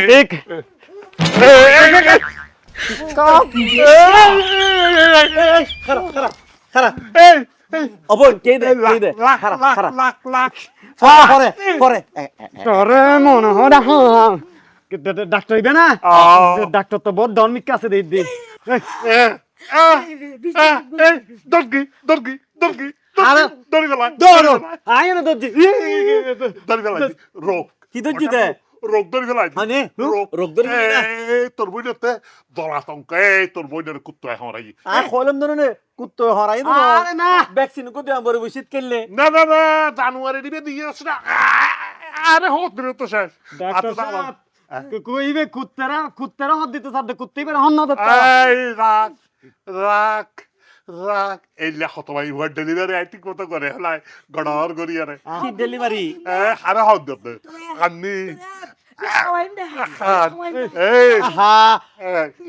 ঠিক মনে হয় হ্যাঁ। ডাক্তার হইবে না ডাক্তার তো বহুত ধর্মিক কাছে দিই দিই দর্গি দর্গি দর্গি দর্গি দর্গি দর্গি মানে রোগ ধরে গেলি না? তোর বইনেতে দলাতঙ্ক এই তোর বইনের কুত্তো এখন রাই আর কলম ধরে কুত্তো হরাই দো আরে না। ভ্যাকসিন কো দিলাম বড় বসিত কেললে না? না না জানুয়ারি দিবে দিয়ে আসে না। আরে হোক দিলে তো শেষ। ডাক্তার। সাহেব কইবে কুত্তারা কুত্তারা হদ দিতে সাথে কুত্তেই বের হন না এই রাখ রাখ রাখ এই লেখো তোমার ইভার ডেলিভারি আই ঠিক মতো করে হলাই। গড়র গড়ি আরে কি ডেলিভারি এ হারে হদ দে। เอาไว้ไม่ได้เอาไว้ไม่ได้ Hey. อาหา